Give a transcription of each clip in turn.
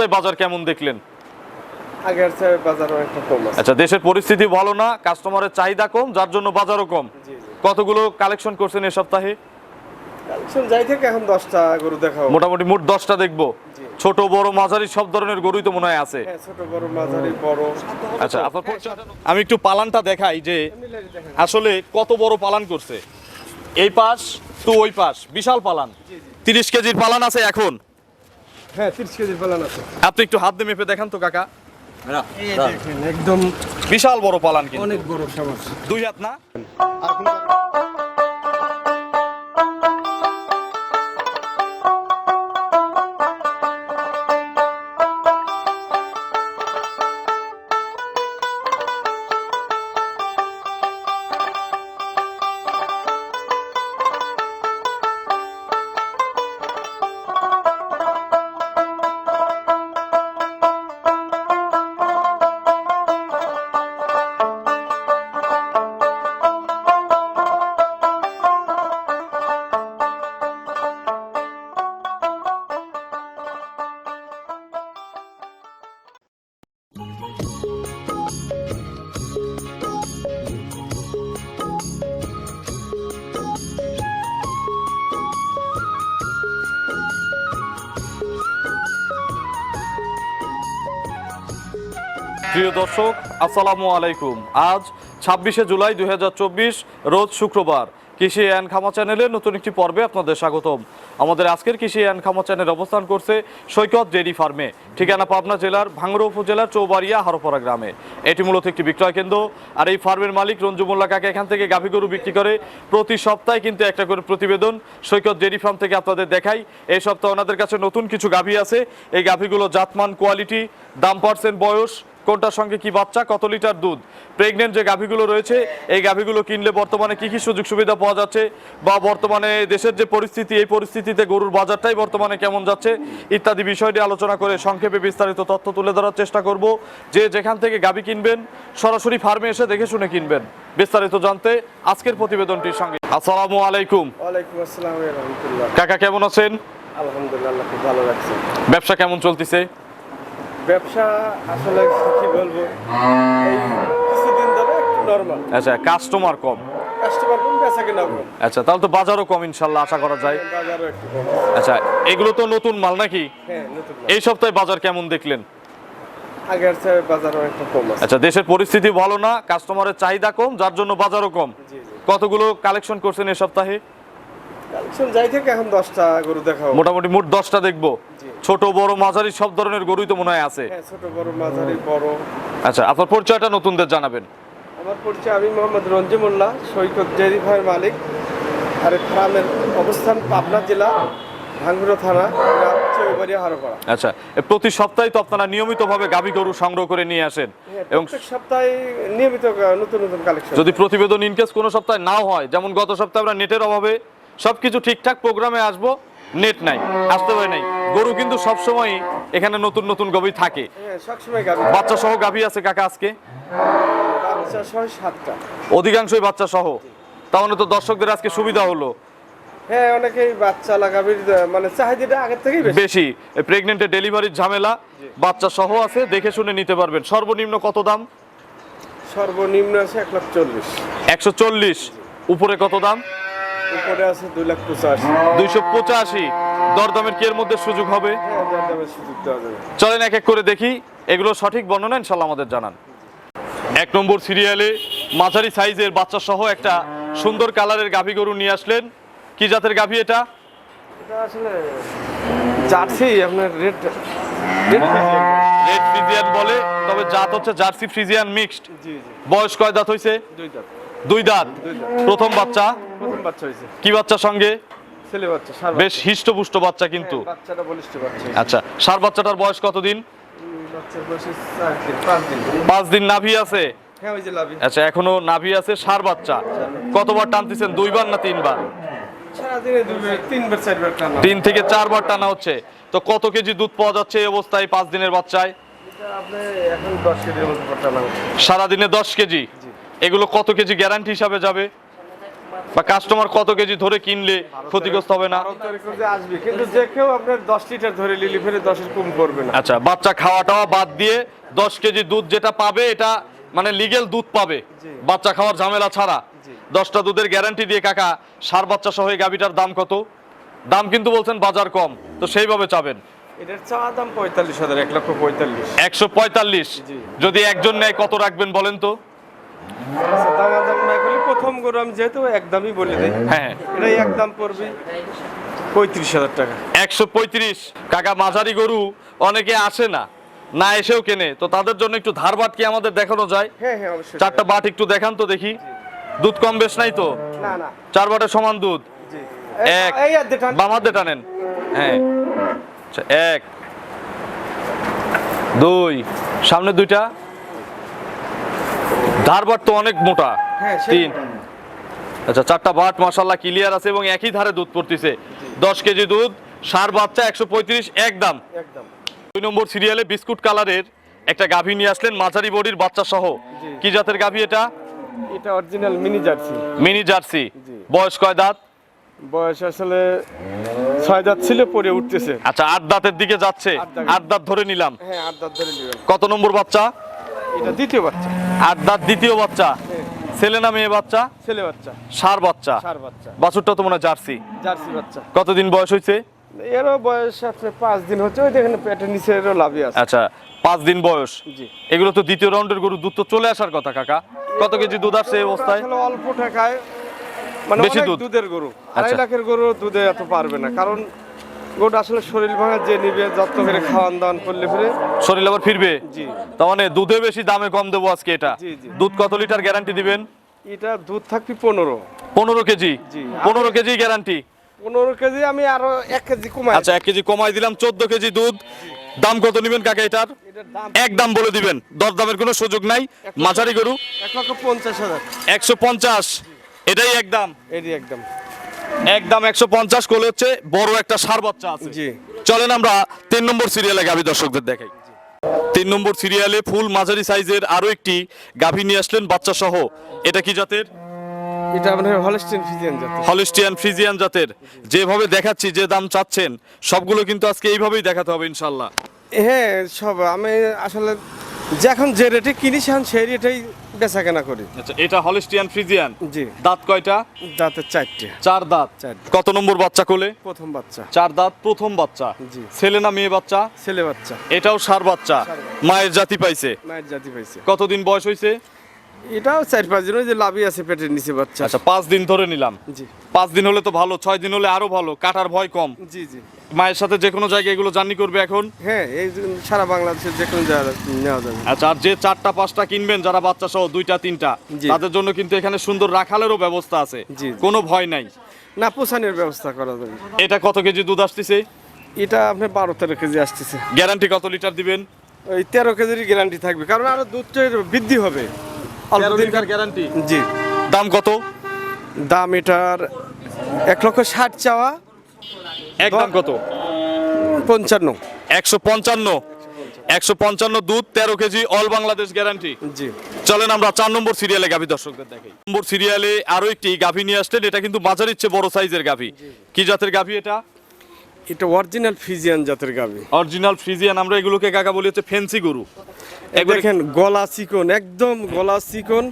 সপ্তাহে বাজার কেমন দেখলেন? আগের চেয়ে বাজার অনেকটা কম আছে। আচ্ছা দেশের পরিস্থিতি ভালো না কাস্টমারের চাহিদা কম যার জন্য বাজারও কম। কতগুলো কালেকশন করছেন এই সপ্তাহে? কালেকশন যাই থেকে এখন দশটা গরু দেখাবো। মোটামুটি মোট দশটা দেখব। ছোট বড় মাঝারি সব ধরনের গরুই তো মনে হয় আছে। হ্যাঁ ছোট বড় মাঝারি বড়। আচ্ছা আপনার আমি একটু পালানটা দেখাই যে আসলে কত বড় পালান করছে। এই পাশ তো ওই পাশ বিশাল পালান। তিরিশ কেজির পালান আছে এখন। হ্যাঁ তিরিশ কেজির পালান আছে। আপনি একটু হাত দিয়ে মেপে দেখান তো কাকা। এই দেখেন একদম বিশাল বড় পালান কিন্তু। অনেক বড় সমস্যা দুই হাত না? প্রিয় দর্শক, আসসালামু আলাইকুম। আজ ছাব্বিশে জুলাই দুই হাজার চব্বিশ, রোজ শুক্রবার। কৃষি অ্যান্ড খামা চ্যানেলের নতুন একটি পর্বে আপনাদের স্বাগতম। আমাদের আজকের কৃষি অ্যান্ড খামা চ্যানেল অবস্থান করছে সৈকত ডেরি ফার্মে, ঠিকানা পাবনা জেলার ভাঙ্গড়া উপজেলার চৌবাড়িয়া, হারোপাড়া গ্রামে। এটি মূলত একটি বিক্রয় কেন্দ্র, আর এই ফার্মের মালিক রঞ্জু মোল্লা কাকা এখান থেকে গাভী গরু বিক্রি করে প্রতি সপ্তাহে কিন্তু একটা করে প্রতিবেদন সৈকত ডেরি ফার্ম থেকে আপনাদের দেখাই। এই সপ্তাহে ওনাদের কাছে নতুন কিছু গাভী আছে। এই গাভীগুলো জাতমান, কোয়ালিটি, দাম পার্সেন্ট, বয়স কোনটার সঙ্গে কি বাচ্চা? কত লিটার দুধ? প্রেগনেন্ট যে গাভীগুলো রয়েছে এই গাভীগুলো কিনলে বর্তমানে কি কি সুযোগ সুবিধা পাওয়া যাচ্ছে? বা বর্তমানে দেশের যে পরিস্থিতি এই পরিস্থিতিতে গরুর বাজারটাই বর্তমানে কেমন যাচ্ছে? ইত্যাদি বিষয় নিয়ে আলোচনা করে সংক্ষেপে বিস্তারিত তথ্য তুলে ধরার চেষ্টা করব। যে যেখান থেকে গাভী কিনবেন সরাসরি ফার্মে এসে দেখে শুনে কিনবেন। বিস্তারিত জানতে আজকের প্রতিবেদনটির সঙ্গে। আসসালামু আলাইকুম। কাকা কেমন আছেন? আলহামদুলিল্লাহ খুব ভালো লাগছে ব্যবসা কেমন চলতেছে? ব্যবসা আসলে কি বলব? এই কিছুদিন ধরে একটু নর্মাল আচ্ছা কাস্টমার কম। কাস্টমার কম বেচা কেনা কম। আচ্ছা তাহলে তো বাজারও কম ইনশাল্লাহ আশা করা যায়। বাজারও একটু কম। আচ্ছা এগুলো তো নতুন মাল নাকি? হ্যাঁ নতুন মাল। এই সপ্তাহে বাজার কেমন দেখলেন? আগের চেয়ে বাজার অনেকটা কম আছে। আচ্ছা দেশের পরিস্থিতি ভালো না কাস্টমারের চাহিদা কম যার জন্য বাজারও কম। জি জি। কতগুলো কালেকশন করছেন এই সপ্তাহে? কালেকশন যাই থেকে এখন গরু দেখাবো মোটামুটি মোট দশটা দেখব। ছোট বড় মাঝারি সব ধরনের গরুই তো মনে হয় আছে। হ্যাঁ ছোট বড় মাঝারি বড়। আচ্ছা আপনার পরিচয়টা নতুনদের জানাবেন। আমার পরিচয় আমি মোহাম্মদ রঞ্জিমুল্লাহ সৈকত ডেয়ারি ফার্মের মালিক। আর ফার্মের অবস্থান পাবনা জেলা ভাঙ্গুরা থানা আচ্ছা প্রতি সপ্তাহে তো আপনারা নিয়মিতভাবে গাভী গরু সংগ্রহ করে নিয়ে আসেন এবং প্রত্যেক সপ্তাহে নিয়মিত নতুন নতুন কালেকশন। যদি প্রতিবেদন ইনকেস কোনো সপ্তাহে নাও হয় যেমন গত সপ্তাহে আমরা নেটের অভাবে সবকিছু ঠিকঠাক প্রোগ্রামে আসব নেট নাই আসতে পারে নাই। গরু কিন্তু সব সবসময় এখানে নতুন নতুন গভীর থাকে। হ্যাঁ বাচ্চা সহ গাভী আছে কাকা আজকে? বাচ্চা সাতটা। অধিকাংশই বাচ্চা সহ তাহলে তো দর্শকদের আজকে সুবিধা হলো। হ্যাঁ অনেকেই বাচ্চা লাগাবির মানে চাহিদাটা আগের থেকেই বেশি। বেশি। প্রেগনেন্টের ডেলিভারির ঝামেলা বাচ্চা সহ আছে দেখে শুনে নিতে পারবেন। সর্বনিম্ন কত দাম? সর্বনিম্ন আছে এক লাখ চল্লিশ। একশো চল্লিশ। উপরে কত দাম? উপরে আছে দুই লাখ পঁচাশি। দুইশো পঁচাশি। দরদামের কি এর মধ্যে সুযোগ হবে? হ্যাঁ যাবে চলেন এক এক করে দেখি। এগুলো সঠিক বর্ণনা ইনশাল্লাহ আমাদের জানান। এক নম্বর সিরিয়ালে মাঝারি সাইজের বাচ্চা সহ একটা সুন্দর কালারের গাভী গরু নিয়ে আসলেন। কি জাতের গাভী এটা? আসলে জার্সি আপনার রেড রেড রেড ফ্রিজিয়ান বলে তবে জাত হচ্ছে জার্সি ফ্রিজিয়ান মিক্সড। বয়স কয় দাঁত হইছে? দুই দাঁত। দুই দাঁত। প্রথম বাচ্চা? প্রথম বাচ্চা হয়েছে। কি বাচ্চার সঙ্গে? ছেলে বাচ্চা সার বেশ হিষ্টপুষ্ট বাচ্চা কিন্তু। হ্যাঁ, বাচ্চাটা বলিষ্ঠ বাচ্চা আচ্ছা সার বাচ্চাটার বয়স কতদিন? বাচ্চার বয়স চার দিন পাঁচ দিন। পাঁচ দিন নাভি আছে? হ্যাঁ ওই যে লাভি আচ্ছা এখনও নাভি আছে সার বাচ্চা। কতবার টানতেছেন দুইবার না তিনবার? তিন থেকে চারবার টানা হচ্ছে। তো কত কেজি দুধ পাওয়া যাচ্ছে এই অবস্থায় পাঁচ দিনের বাচ্চায়? সারাদিনে দশ কেজি। এগুলো কত কেজি গ্যারান্টি হিসাবে যাবে? বা কাস্টমার কত কেজি ধরে কিনলে ক্ষতিগ্রস্ত হবে না? বারো তারিখ যে আসবে কিন্তু যে কেউ আপনার দশ লিটার ধরে লিলি ফেলে দশের কম করবে না। আচ্ছা বাচ্চা খাওয়া টাওয়া বাদ দিয়ে দশ কেজি দুধ যেটা পাবে এটা মানে লিগেল দুধ পাবে। বাচ্চা খাওয়ার ঝামেলা ছাড়া। দশটা দুধের গ্যারান্টি দিয়ে কাকা সার বাচ্চা সহ এই গাভিটার দাম কত? দাম কিন্তু বলছেন বাজার কম তো সেইভাবে চাবেন। এটার চাওয়া দাম পঁয়তাল্লিশ হাজার এক লক্ষ পঁয়তাল্লিশ। একশো পঁয়তাল্লিশ। যদি একজন নেয় কত রাখবেন বলেন তো? আচ্ছা, না করলে প্রথম গরু আমি যেহেতু একদমই বলে দিই। হ্যাঁ এটাই একদম পড়বে পঁয়ত্রিশ হাজার টাকা। একশো পঁয়ত্রিশ। কাকা মাঝারি গরু অনেকে আসে না না এসেও কেনে। তো তাদের জন্য একটু ধারবাট কি আমাদের দেখানো যায়? হ্যাঁ হ্যাঁ অবশ্যই। চারটা বাট একটু দেখান তো দেখি। দুধ কম বেশ নাই তো? না না। চার বাটের সমান দুধ? এক। বাম হাতে টানেন হ্যাঁ। আচ্ছা, এক। দুই। সামনে দুইটা। ধারবাট তো অনেক মোটা। হ্যাঁ তিন। আচ্ছা চারটা বাট মাসাল্লাহ ক্লিয়ার আছে এবং একই ধারে দুধ পড়তেছে। দশ কেজি দুধ সার বাচ্চা একশো পঁয়ত্রিশ একদম। দুই নম্বর সিরিয়ালে বিস্কুট কালারের একটা গাভী নিয়ে আসলেন মাঝারি বডির বাচ্চা সহ। কি জাতের গাভী এটা? এটা original mini Jersey mini Jersey বয়স কয় দাঁত? বয়স আসলে ছয় দাঁত ছিল পরে উঠতেছে। আচ্ছা আট দাঁতের দিকে যাচ্ছে। আট দাঁত। ধরে নিলাম। হ্যাঁ আট দাঁত ধরে নেবেন কত নম্বর বাচ্চা? এটা দ্বিতীয় বাচ্চা। দাঁত দ্বিতীয় বাচ্চা। ছেলে না মেয়ে বাচ্চা? ছেলে বাচ্চা। সার বাচ্চা। চার বাচ্চা। বাছুরটা তো মনে হয় জার্সি। জার্সি বাচ্চা। কতদিন বয়স হয়েছে? এরও বয়স আপনার পাঁচ দিন হচ্ছে ওই দেখেন পেটের নিচে এরও লাভই আছে। আচ্ছা পাঁচ দিন বয়স। জি। এগুলো তো দ্বিতীয় রাউন্ডের গরু দুধ তো চলে আসার কথা কাকা। কত কেজি দুধ আসছে এই অবস্থায়? আসলে অল্প টাকায় মানে বেশি দুধ। দুধের গরু। আড়াই আচ্ছা। লাখের গরু দুধে এত পারবে না কারণ গরুটা আসলে শরীর ভাঙা যে নিবে যত্ন করে খাওয়ান দাওয়ান করলে ফিরে শরীর আবার ফিরবে? জি। তার মানে দুধে বেশি দামে কম দেবো আজকে এটা। দুধ কত লিটার গ্যারান্টি দিবেন? এটা দুধ থাকবে পনেরো। পনেরো কেজি? পনেরো কেজি গ্যারান্টি পনেরো কেজি আমি আরও এক কেজি কমাই। আচ্ছা এক কেজি কমাই দিলাম চোদ্দ কেজি দুধ। দাম কত নিবেন কাকা এটার? এক দাম বলে দিবেন। দর দামের কোনো সুযোগ নাই। মাঝারি গরু? এক লক্ষ পঞ্চাশ হাজার। একশো পঞ্চাশ। এটাই একদম এটি একদম একদম একশো পঞ্চাশ কোলে হচ্ছে বড় একটা সার বাচ্চা আছে। জি। চলেন আমরা তিন নম্বর সিরিয়ালে গাভী দর্শকদের দেখাই। তিন নম্বর সিরিয়ালে ফুল মাঝারি সাইজের আরও একটি গাভী নিয়ে আসলেন বাচ্চা সহ এটা কি জাতের? এটা আপনার হলিস্টিয়ান ফ্রিজিয়ান জাতের। যেভাবে দেখাচ্ছি যে দাম চাচ্ছেন সবগুলো কিন্তু আজকে এইভাবেই দেখাতে হবে ইনশাল্লাহ। হ্যাঁ সব আমি আসলে যখন যে রেটে কিনি সেখন সেই রেটেই বেচা কেনা করি। আচ্ছা এটা হলিস্টিয়ান ফ্রিজিয়ান? জি। দাঁত কয়টা? দাঁতের চারটে। চার দাঁত। কত নম্বর বাচ্চা কোলে? প্রথম বাচ্চা। চার দাঁত প্রথম বাচ্চা। জি। ছেলে না মেয়ে বাচ্চা? ছেলে বাচ্চা। এটাও সার বাচ্চা। মায়ের জাতি পাইছে। মায়ের জাতি পাইছে। কতদিন বয়স হয়েছে এটাও চার পাঁচ দিন ওই যে লাভই আছে পেটের নিচে বাচ্চা। আচ্ছা পাঁচ দিন ধরে নিলাম। জি। পাঁচ দিন হলে তো ভালো ছয় দিন হলে আরও ভালো কাটার ভয় কম। জি জি। মায়ের সাথে যে কোনো জায়গায় এগুলো জার্নি করবে এখন? হ্যাঁ এই সারা বাংলাদেশের যে কোনো জায়গায় নেওয়া যাবে। আচ্ছা আর যে চারটা পাঁচটা কিনবেন যারা বাচ্চা সহ দুইটা তিনটা। তাদের জন্য কিন্তু এখানে সুন্দর রাখালেরও ব্যবস্থা আছে। কোনো ভয় নাই। না পোষানোর ব্যবস্থা করা যাবে। এটা কত কেজি দুধ আসতেছে? এটা আপনি বারো তেরো কেজি আসতেছে। গ্যারান্টি কত লিটার দিবেন? ওই তেরো কেজির গ্যারান্টি থাকবে কারণ আরও দুধটা বৃদ্ধি হবে। গ্যারান্টি জি। দাম কত? দাম এটার এক লক্ষ ষাট চাওয়া। একদম কত? পঞ্চান্ন। একশো পঞ্চান্ন। একশো পঞ্চান্ন দুধ তেরো কেজি অল বাংলাদেশ গ্যারান্টি জি। চলেন আমরা চার নম্বর সিরিয়ালে গাভী দর্শকদের দেখাই। নম্বর সিরিয়ালে আরও একটি গাভী নিয়ে আসলেন এটা কিন্তু মাঝারির চেয়ে বড় সাইজের গাভী। কি জাতের গাভী এটা? এটা অরিজিনাল ফিজিয়ান জাতের গাবি অরিজিনাল ফ্রিজিয়ান আমরা এগুলোকে কাকা বলি হচ্ছে ফেন্সি গরু। দেখেন গলা চিকন একদম গলা চিকন।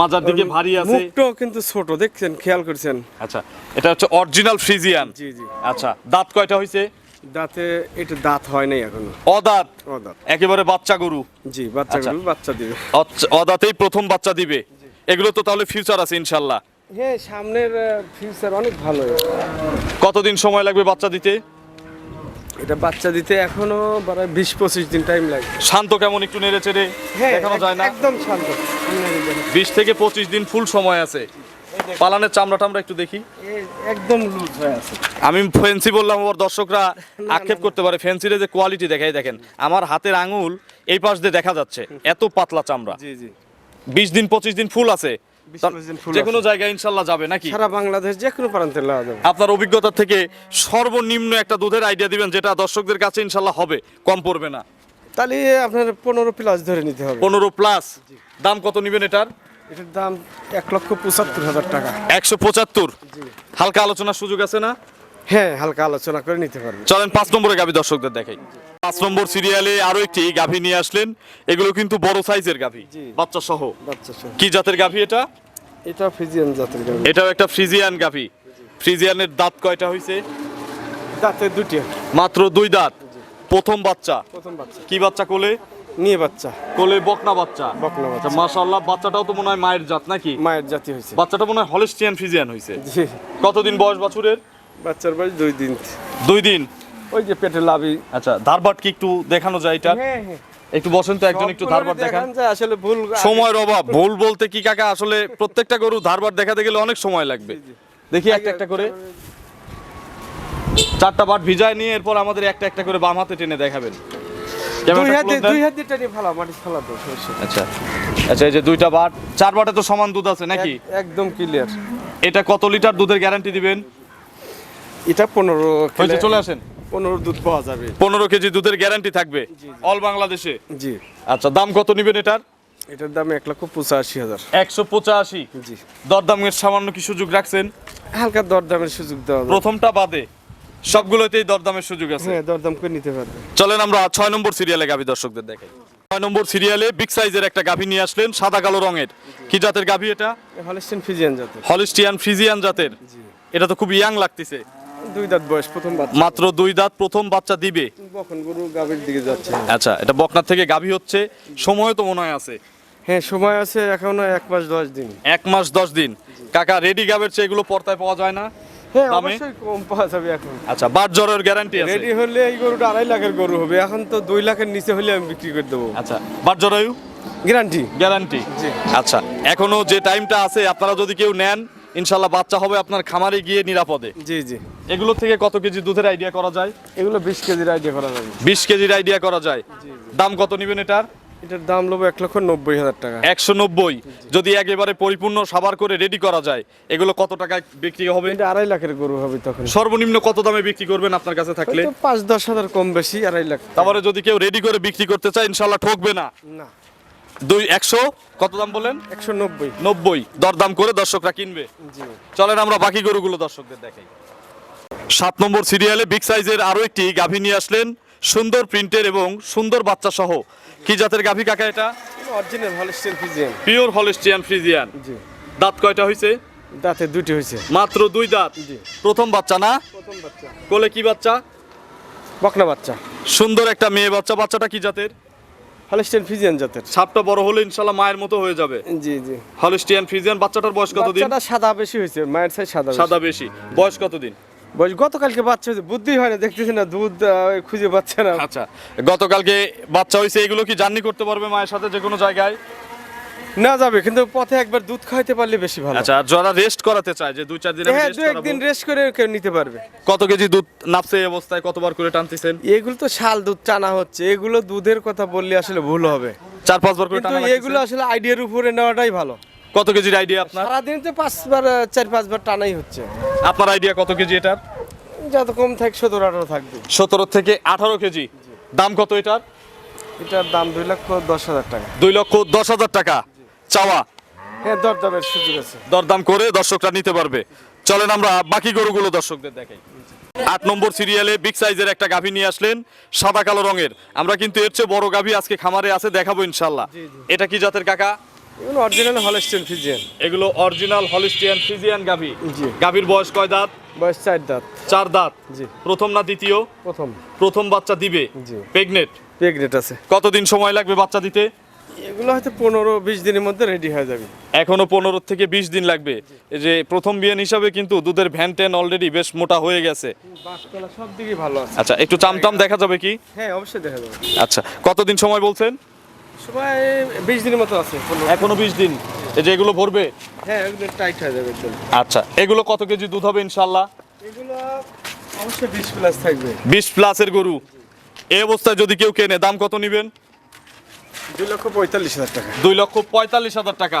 মাজার দিকে ভারী আছে। মুখটাও কিন্তু ছোট দেখছেন? খেয়াল করছেন? আচ্ছা এটা হচ্ছে অরিজিনাল ফ্রিজিয়ান জি জি। আচ্ছা দাঁত কয়টা হয়েছে দাঁতে এটা দাঁত হয় নাই এখনও। অদাঁত? ও দাঁত একেবারে বাচ্চা গরু। জি বাচ্চা আচ্ছা। গরু বাচ্চা দিবে। অদাঁতেই প্রথম বাচ্চা দিবে। এগুলো তো তাহলে ফিউচার আছে ইনশাল্লাহ। হ্যাঁ সামনের ফিউচার অনেক ভালো। কতদিন সময় লাগবে বাচ্চা দিতে? এটা বাচ্চা দিতে এখনও প্রায় বিশ পঁচিশ দিন টাইম লাগে। শান্ত কেমন একটু নেড়ে চেড়ে দেখানো যায় না? একদম শান্ত। বিশ থেকে পঁচিশ দিন ফুল সময় আছে। পালানের চামড়া টামড়া একটু দেখি। একদম লুজ হয়ে আছে। আমি ফেন্সি বললাম ওর দর্শকরা আক্ষেপ করতে পারে ফেন্সির যে কোয়ালিটি দেখাই দেখেন। আমার হাতের আঙুল এই পাশ দিয়ে দেখা যাচ্ছে এত পাতলা চামড়া। জি জি। বিশ দিন পঁচিশ দিন ফুল আছে। 20 দিন ফুল যে কোনো। জায়গায় ইনশাল্লাহ যাবে নাকি? সারা বাংলাদেশ যে কোনো প্রান্তে আপনার অভিজ্ঞতা থেকে সর্বনিম্ন একটা দুধের আইডিয়া দিবেন যেটা দর্শকদের কাছে ইনশাল্লাহ হবে কম পড়বে না। তাহলে আপনার পনেরো প্লাস ধরে নিতে হবে। পনেরো প্লাস দাম কত নিবেন এটার? এটার দাম এক লক্ষ পঁচাত্তর হাজার টাকা। একশো পঁচাত্তর? হালকা আলোচনার সুযোগ আছে না? হ্যাঁ হালকা আলোচনা করে নিতে পারবে। চলেন পাঁচ নম্বরে গাভী দর্শকদের দেখাই। পাঁচ নম্বর সিরিয়ালে আরও একটি গাভী নিয়ে আসলেন। এগুলো কিন্তু বড় সাইজের গাভী বাচ্চা সহ কি জাতের গাভী এটা? এটা ফিজিয়ান জাতের গাভী। এটাও একটা ফ্রিজিয়ান গাভী। ফ্রিজিয়ানের দাঁত কয়টা হয়েছে দাঁতে দুটি মাত্র দুই দাঁত। প্রথম বাচ্চা। প্রথম বাচ্চা। কি বাচ্চা কোলে? নিয়ে বাচ্চা। কোলে বকনা বাচ্চা। বকনা বাচ্চা। আচ্ছা মাশাআল্লাহ বাচ্চাটাও তো মনে হয় মায়ের জাত নাকি? মায়ের জাতি হয়েছে বাচ্চাটা মনে হয় হলিস্টিয়ান ফ্রিজিয়ান হয়েছে জি। কতদিন বয়স বাছুরের? বাচ্চার বয়স দুই দিন। দুই দিন। ওই যে পেটে লাভি আচ্ছা ধারবাট কি একটু দেখানো যায় এটা? হ্যাঁ হ্যাঁ। একটু বসেন তো একজন একটু ধারবাট দেখান। আসলে ভুল সময়ের অভাব ভুল বলতে কি কাকা আসলে প্রত্যেকটা গরু ধারবার দেখাতে গেলে অনেক সময় লাগবে। দেখি একটা একটা করে। চারটা বাট ভিজায় নিয়ে এরপর আমাদের একটা একটা করে বাম হাতে টেনে দেখাবেন। আচ্ছা। আচ্ছা এই যে দুইটা বাট চার বাটে তো সমান দুধ আছে নাকি? একদম ক্লিয়ার এটা কত লিটার দুধের গ্যারান্টি দিবেন? এটা পনেরো চলে আসেন। পনেরো দুধ পাওয়া যাবে। পনেরো কেজি দুধের গ্যারান্টি থাকবে। অল বাংলাদেশে জি। আচ্ছা দাম কত নিবেন এটার? এটার দাম এক লক্ষ পঁচাশি হাজার। একশো পঁচাশি? জি। দরদামের সামান্য কি সুযোগ রাখছেন? হালকা দরদামের সুযোগ দেওয়া প্রথমটা বাদে সবগুলোতেই দরদামের সুযোগ আছে। হ্যাঁ দরদাম করে নিতে পারবে। চলেন আমরা ছয় নম্বর সিরিয়ালে গাভী দর্শকদের দেখাই। ছয় নম্বর সিরিয়ালে বিগ সাইজের একটা গাভী নিয়ে আসলেন সাদা কালো রঙের। কি জাতের গাভী এটা? হলিস্টেন ফিজিয়ান জাতের। হলিস্টিয়ান ফ্রিজিয়ান জাতের। এটা তো খুব ইয়াং লাগতেছে। দুই দাঁত বয়স প্রথম বাচ্চা। মাত্র দুই দাঁত প্রথম বাচ্চা দিবে? গরু গাভীর দিকে যাচ্ছে। আচ্ছা এটা বকনার থেকে গাভী হচ্ছে। সময় তো মনে হয় আছে। হ্যাঁ সময় আছে এখনও এক মাস দশ দিন। এক মাস দশ দিন। কাকা রেডি গাবের চেয়ে এগুলো পর্তায় পাওয়া যায় না? হ্যাঁ অবশ্যই কম পাওয়া যাবে এখন। আচ্ছা বাট জ্বরের গ্যারান্টি আছে। রেডি হলে এই গরুটা আড়াই লাখের গরু হবে। এখন তো দুই লাখের নিচে হলে আমি বিক্রি করে দেবো। আচ্ছা বাট জরায়ু গ্যারান্টি গ্যারান্টি আচ্ছা এখনও যে টাইমটা আছে আপনারা যদি কেউ নেন ইনশাল্লাহ বাচ্চা হবে আপনার খামারে গিয়ে নিরাপদে। জি জি। এগুলো থেকে কত কেজি দুধের আইডিয়া করা যায়? এগুলো বিশ কেজির আইডিয়া করা যাবে। বিশ কেজির আইডিয়া করা যায়। দাম কত নেবেন এটার? এটার দাম নেব এক লক্ষ নব্বই হাজার টাকা। একশো নব্বই। যদি একেবারে পরিপূর্ণ সাবার করে রেডি করা যায় এগুলো কত টাকায় বিক্রি হবে? এটা আড়াই লাখের গরু হবে তখন। সর্বনিম্ন কত দামে বিক্রি করবেন আপনার কাছে থাকলে? পাঁচ দশ হাজার কম বেশি আড়াই লাখ। তারপরে যদি কেউ রেডি করে বিক্রি করতে চায় ইনশাল্লাহ ঠকবে না। না। দুই একশো? কত দাম বলেন? একশো নব্বই। নব্বই। দরদাম করে দর্শকরা কিনবে। চলেন আমরা বাকি গরুগুলো দর্শকদের দেখাই। সাত নম্বর সিরিয়ালে বিগ সাইজের আরও একটি গাভী নিয়ে আসলেন। সুন্দর প্রিন্টের এবং সুন্দর বাচ্চা সহ কি জাতের গাভী কাকা এটা? Original Holstein Friesian pure Holstein Friesian জি। দাঁত কয়টা হয়েছে দাঁতে দুটি হয়েছে মাত্র দুই দাঁত। জি। প্রথম বাচ্চা না? প্রথম বাচ্চা। কোলে কি বাচ্চা? বকনা বাচ্চা। সুন্দর একটা মেয়ে বাচ্চা। বাচ্চাটা কি জাতের? হলিস্টেন ফিজিয়ান জাতের। ছাপটা বড় হলে ইনশাল্লাহ মায়ের মতো হয়ে যাবে। জি জি। হলিস্টিয়ান ফ্রিজিয়ান বাচ্চাটার বয়স কতদিন? বাচ্চাটা সাদা বেশি হয়েছে মায়ের সাইজ সাদা সাদা বেশি। বয়স কতদিন? বয়স গতকালকে বাচ্চা হয়েছে বুদ্ধি হয় না দেখতেছি না দুধ খুঁজে পাচ্ছে না। আচ্ছা গতকালকে বাচ্চা হয়েছে এগুলো কি জার্নি করতে পারবে মায়ের সাথে যে কোনো জায়গায়? না যাবে কিন্তু পথে একবার দুধ খাইতে পারলে বেশি ভালো। আচ্ছা আর যারা রেস্ট করাতে চায় যে দুই চার দিন হ্যাঁ দু একদিন রেস্ট করে কেউ নিতে পারবে। কত কেজি দুধ নাপছে এই অবস্থায় কতবার করে টানতেছেন? এগুলো তো শাল দুধ টানা হচ্ছে এগুলো দুধের কথা বললে আসলে ভুল হবে। চার পাঁচবার করে টানা এগুলো আসলে আইডিয়ার উপরে নেওয়াটাই ভালো। কত কেজির আইডিয়া আপনার? সারাদিন তো পাঁচবার চার পাঁচবার টানাই হচ্ছে। আপনার আইডিয়া কত কেজি এটার? যত কম থাকে সতেরো আঠারো থাকবে। সতেরো থেকে আঠারো কেজি। দাম কত এটার? এটার দাম দুই লক্ষ দশ হাজার টাকা। দুই লক্ষ দশ হাজার টাকা। চাওয়া। হ্যাঁ দরদামের সুযোগ আছে। দরদাম করে দর্শকরা নিতে পারবে। চলেন আমরা বাকি গরুগুলো দর্শকদের দেখাই। আট নম্বর সিরিয়ালে বিগ সাইজের একটা গাভী নিয়ে আসলেন সাদা কালো রঙের। আমরা কিন্তু এর চেয়ে বড় গাভী আজকে খামারে আছে দেখাবো ইনশাল্লাহ। এটা কি জাতের কাকা? এগুলো অরিজিনাল হলস্টেন ফিজিয়ান এগুলো অরিজিনাল হলিস্টিয়ান ফ্রিজিয়ান গাভী। জি। গাভীর বয়স কয় দাঁত? বয়স চার দাঁত। চার দাঁত। জি। প্রথম না দ্বিতীয়? প্রথম। প্রথম বাচ্চা দিবে। জি। প্রেগনেট প্রেগনেট আছে। কতদিন সময় লাগবে বাচ্চা দিতে? এগুলো হয়তো পনেরো বিশ দিনের মধ্যে রেডি হয়ে যাবে। এখনও পনেরো থেকে বিশ দিন লাগবে। এই যে প্রথম বিয়ান হিসাবে কিন্তু দুধের ভ্যান ট্যান অলরেডি বেশ মোটা হয়ে গেছে। সব দিকে ভালো আচ্ছা একটু চামটাম দেখা যাবে কি? হ্যাঁ অবশ্যই দেখা যাবে। আচ্ছা কতদিন সময় বলছেন? সবাই বিশ দিনের মতো আছে এখনও। বিশ দিন। এই যে এগুলো ভরবে? হ্যাঁ একদম টাইট হয়ে যাবে একদম। আচ্ছা এগুলো কত কেজি দুধ হবে ইনশাল্লাহ এগুলো অবশ্যই বিশ প্লাস থাকবে। বিশ প্লাসের গরু। এই অবস্থায় যদি কেউ কেনে দাম কত নিবেন? দুই লক্ষ পঁয়তাল্লিশ হাজার টাকা। দুই লক্ষ পঁয়তাল্লিশ হাজার টাকা।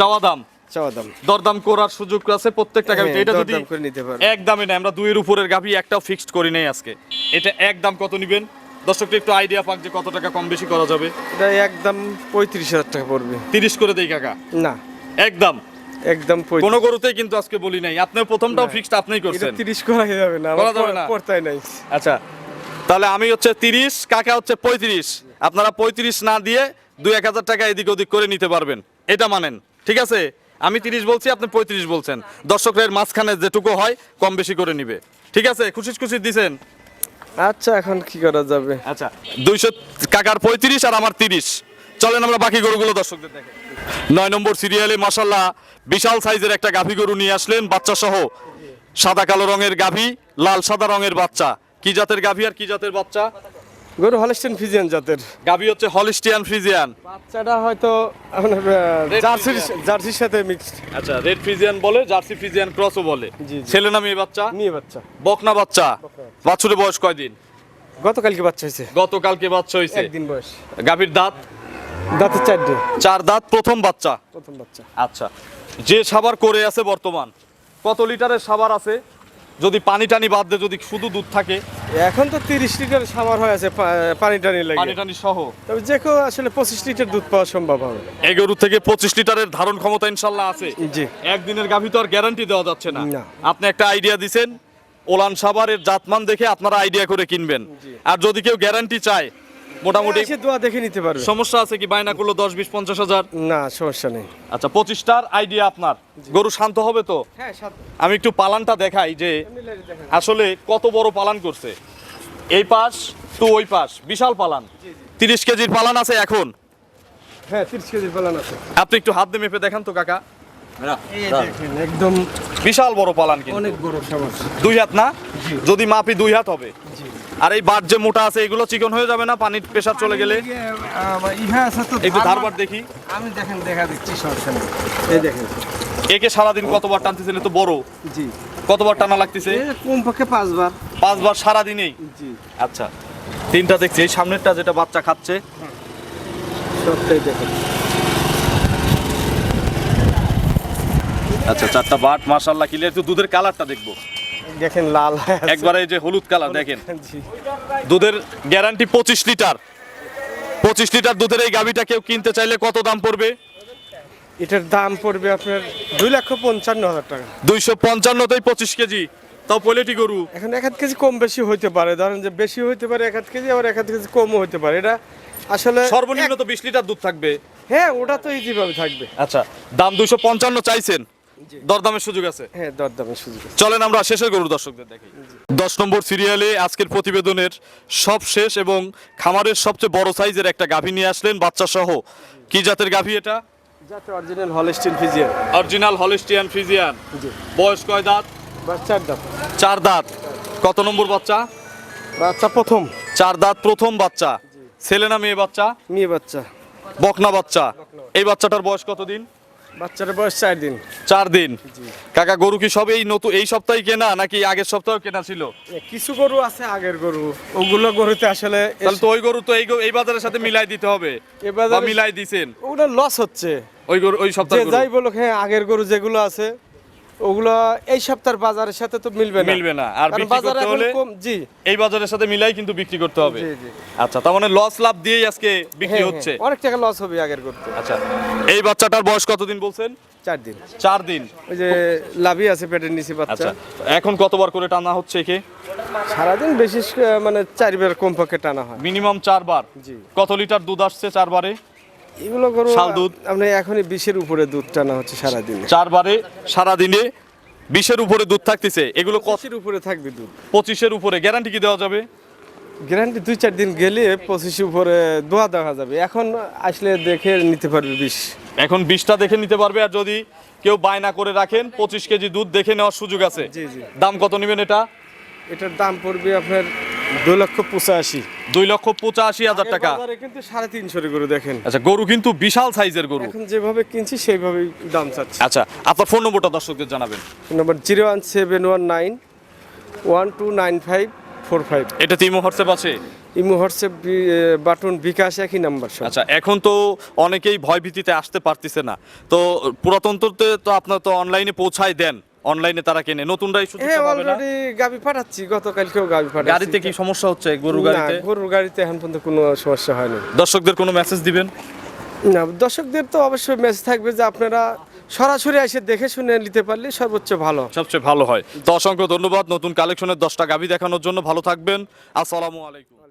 চাওয়া দাম? চাওয়া দাম। দরদাম করার সুযোগ আছে প্রত্যেকটা গাভিতে? হ্যাঁ, এটা যদি এক দামে নেয় আমরা দুইয়ের উপরের গাভি একটাও ফিক্সড করি নাই আজকে। এটা এক দাম কত নিবেন? দর্শকটা একটু আইডিয়া পাক যে কত টাকা কম বেশি করা যাবে। এটা একদম পঁয়ত্রিশ হাজার টাকা পড়বে। তিরিশ করে দেই কাকা? না। একদম। একদম। কোন গরুতেই কিন্তু আজকে বলি নাই। আপনি প্রথমটাও ফিক্সড আপনিই এটা করছেন তিরিশ করা যাবে না করা যাবে না? পড়তাই নাই। আচ্ছা তাহলে আমি হচ্ছে তিরিশ কাকা হচ্ছে পঁয়ত্রিশ। আপনারা পঁয়ত্রিশ না দিয়ে দুই এক হাজার টাকা এদিক ওদিক করে নিতে পারবেন। এটা মানেন ঠিক আছে? আমি তিরিশ বলছি আপনি পঁয়ত্রিশ বলছেন। দর্শকদের মাঝখানে যেটুকু হয় কম বেশি করে নিবে। ঠিক আছে? খুশি খুশি দিছেন? আচ্ছা এখন কি করা যাবে? আচ্ছা দুইশো কাকার পঁয়ত্রিশ আর আমার তিরিশ। চলেন আমরা বাকি গরুগুলো দর্শকদের দেখে। নয় নম্বর সিরিয়ালে মাসাল্লাহ বিশাল সাইজের একটা গাভী গরু নিয়ে আসলেন বাচ্চা সহ সাদা কালো রঙের গাভী, লাল সাদা রঙের বাচ্চা। কি জাতের গাভী আর কি জাতের বাচ্চা? গরু হলস্টেন ফিজিয়ান জাতের। গাভী হচ্ছে হলিস্টিয়ান ফ্রিজিয়ান বাচ্চাটা হয়তো জার্সির জার্সির সাথে মিক্সড আচ্ছা রেড ফ্রিজিয়ান বলে জার্সি ফ্রিজিয়ান ক্রসও বলে। ছেলে না মেয়ে বাচ্চা? নিয়ে বাচ্চা। বকনা বাচ্চা? বাছুরের বয়স কয়দিন গতকালকে বাচ্চা হয়েছে। গতকালকে বাচ্চা হয়েছে। একদিন বয়স। গাভীর দাঁত? দাঁতের চারটে চার দাঁত প্রথম বাচ্চা? প্রথম বাচ্চা। আচ্ছা। যে সাবার করে আছে বর্তমান কত লিটারের সাবার আছে? যদি পানি টানি বাদ দিয়ে যদি শুধু দুধ থাকে। এখন তো তিরিশ লিটার সামার হয়ে আছে পানি টানি পানি টানি সহ। তবে যে কেউ আসলে পঁচিশ লিটার দুধ পাওয়া সম্ভব হবে। এই গরু থেকে পঁচিশ লিটারের ধারণ ক্ষমতা ইনশাল্লাহ আছে। জি। একদিনের গাভী তো আর গ্যারান্টি দেওয়া যাচ্ছে না। আপনি একটা আইডিয়া দিছেন ওলান সাবারের জাতমান দেখে আপনারা আইডিয়া করে কিনবেন। আর যদি কেউ গ্যারান্টি চায় মোটামুটি এসে দোয়া দেখে নিতে পারবে। সমস্যা আছে কি? বায়না করল দশ বিশ পঞ্চাশ হাজার? না সমস্যা নেই। আচ্ছা পঁচিশটার আইডিয়া আপনার। গরু শান্ত হবে তো? হ্যাঁ আমি একটু পালানটা দেখাই যে আসলে কত বড় পালান করছে? এই পাশ তো ওই পাশ বিশাল পালান। তিরিশ কেজির পালান আছে এখন। হ্যাঁ তিরিশ কেজির পালান আছে। আপনি একটু হাত দিয়ে মেপে দেখান তো কাকা। একদম বিশাল বড় পালান কিন্তু। অনেক বড় দুই হাত না? যদি মাপি দুই হাত হবে। আর এই বাট যে মোটা আছে এগুলো চিকন হয়ে যাবে না? পানির প্রেশার চলে গেলে? ইহা আছে তো একটু ধারবার দেখি। আমি দেখেন দেখা দিচ্ছি সমস্যা এই দেখেন। একে সারাদিন কতবার টানতেছেন? তো বড়। জি। কতবার টানা লাগতেছে? কমপক্ষে পাঁচবার। পাঁচবার সারাদিনেই? জি। আচ্ছা। তিনটা দেখছি। এই সামনেরটা যেটা বাচ্চা খাচ্ছে। সবটাই দেখেন। আচ্ছা চারটা বাট মাশাল্লাহ কিলে একটু দুধের কালারটা দেখব। দেখেন লাল একবারে এই যে হলুদ কালার দেখেন। দুধের গ্যারান্টি পঁচিশ লিটার। পঁচিশ লিটার দুধের এই গাভিটা কেউ কিনতে চাইলে কত দাম পড়বে? এটার দাম পড়বে আপনার দুই লক্ষ পঞ্চান্ন হাজার টাকা। দুইশো পঞ্চান্নতেই পঁচিশ কেজি। তাও পোলেটি গরু। এখন এক হাত কেজি কম বেশি হইতে পারে। ধরেন যে বেশি হইতে পারে এক হাত কেজি আবার এক হাত কেজি কমও হইতে পারে। এটা আসলে সর্বনিম্ন তো বিশ লিটার দুধ থাকবে। হ্যাঁ ওটা তো ইজি ভাবে থাকবে। আচ্ছা দাম দুইশো পঞ্চান্ন চাইছেন। দরদামের সুযোগ আছে? হ্যাঁ দরদামের সুযোগ আছে। চলেন আমরা শেষের গরু দর্শকদের দেখি। দশ নম্বর সিরিয়ালে আজকের প্রতিবেদনের সব শেষ এবং খামারের সবচেয়ে বড় সাইজের একটা গাভী নিয়ে আসলেন বাচ্চা সহ কি জাতের গাভী এটা? যাতে original Holstein Friesian. Original Holstein Friesian জি। বয়স কয় দাঁত? বাচ্চার দাম চার দাঁত। কত নম্বর বাচ্চা? বাচ্চা প্রথম। চার দাঁত প্রথম বাচ্চা। ছেলে না মেয়ে বাচ্চা? মেয়ে বাচ্চা। বকনা বাচ্চা। এই বাচ্চাটার বয়স কতদিন? বাচ্চার বয়স চার দিন। চার দিন? কাকা গরু কি সব এই নতুন এই সপ্তাহে কেনা নাকি আগের সপ্তাহে কেনা ছিল? কিছু গরু আছে আগের গরু। ওগুলো গরুতে আসলে তাহলে তো ওই গরু তো এই গরু- এই বাজারের সাথে মিলাই দিতে হবে এবার বাজারে- বা মিলাই দিছেন। ওগুলো লস হচ্ছে। ওই গরু ওই যে সপ্তাহে যাই বলো হ্যাঁ আগের গরু যেগুলো আছে ওগুলো এই সপ্তাহের বাজারের সাথে তো মিলবে না। মিলবে না। আর বিক্রি করতে হলে জি। এই বাজারের সাথে মিলাই কিন্তু বিক্রি করতে হবে। আচ্ছা তার মানে লস লাভ দিয়েই আজকে বিক্রি হ্যাঁ, হচ্ছে। হ্যাঁ, অনেক টাকা লস হবে আগের করতে। আচ্ছা এই বাচ্চাটার বয়স কতদিন বলছেন? চার দিন। চার দিন। ওই যে লাভি আছে পেটের নিচে বাচ্চা। আচ্ছা এখন কতবার করে টানা হচ্ছে একে? সারাদিন বেশি মানে চারবার কমপক্ষে টানা হয়। মিনিমাম চারবার। জি। কত লিটার দুধ আসছে চারবারে? এগুলো গরু শাল দুধ? আপনি এখনই বিশের উপরে দুধ টানা হচ্ছে সারাদিনে। চারবারে সারা দিনে বিশের উপরে দুধ থাকতেছে। এগুলো কত? উপরে থাকবে দুধ। পঁচিশের উপরে। গ্যারান্টি কি দেওয়া যাবে? গ্যারান্টি দুই চার দিন গেলে পঁচিশ উপরে দোয়া দেখা যাবে। এখন আসলে দেখে নিতে পারবে বিশ এখন বিশটা দেখে নিতে পারবে। আর যদি কেউ বায়না করে রাখেন পঁচিশ কেজি দুধ দেখে নেওয়ার সুযোগ আছে। জি, জি। দাম কত নেবেন এটা? এটার দাম পড়বে আপনার দুই লক্ষ পঁচাশি। দুই লক্ষ পঁচাশি হাজার টাকা। কিন্তু সাড়ে তিনশো করে দেখেন। আচ্ছা গরু কিন্তু বিশাল সাইজের গরু। এখন যেভাবে কিনছি সেইভাবেই দাম চাচ্ছি। আচ্ছা আপনার ফোন নম্বরটা দর্শকদের জানাবেন। Number zero one seven one nine one two nine five four five. এটা তিমো হোয়াটসঅ্যাপ আছে? ইমো হোয়াটসঅ্যাপ বাটন বিকাশ একই নাম্বার আচ্ছা এখন তো অনেকেই ভয়ভীতিতে আসতে পারতেছে না। তো পুরাতনতে তো আপনার তো অনলাইনে পৌঁছায় দেন। অনলাইনে তারা কেনে? নতুনরাই সুযোগ হ্যাঁ পাবে না? অলরেডি গাবি পাঠাচ্ছি গতকালকেও গাবি পাঠাচ্ছি গাড়িতে কি সমস্যা হচ্ছে গরু না, গাড়িতে? গরুর গাড়িতে এখন পর্যন্ত কোনো সমস্যা হয়নি। দর্শকদের কোনো মেসেজ দিবেন? না দর্শকদের তো অবশ্যই মেসেজ থাকবে যে আপনারা সরাসরি এসে দেখে শুনে নিতে পারলে সর্বোচ্চ ভালো। সবচেয়ে ভালো হয়। তো অসংখ্য ধন্যবাদ নতুন কালেকশনের দশটা গাভি দেখানোর জন্য। ভালো থাকবেন। আসসালামু আলাইকুম।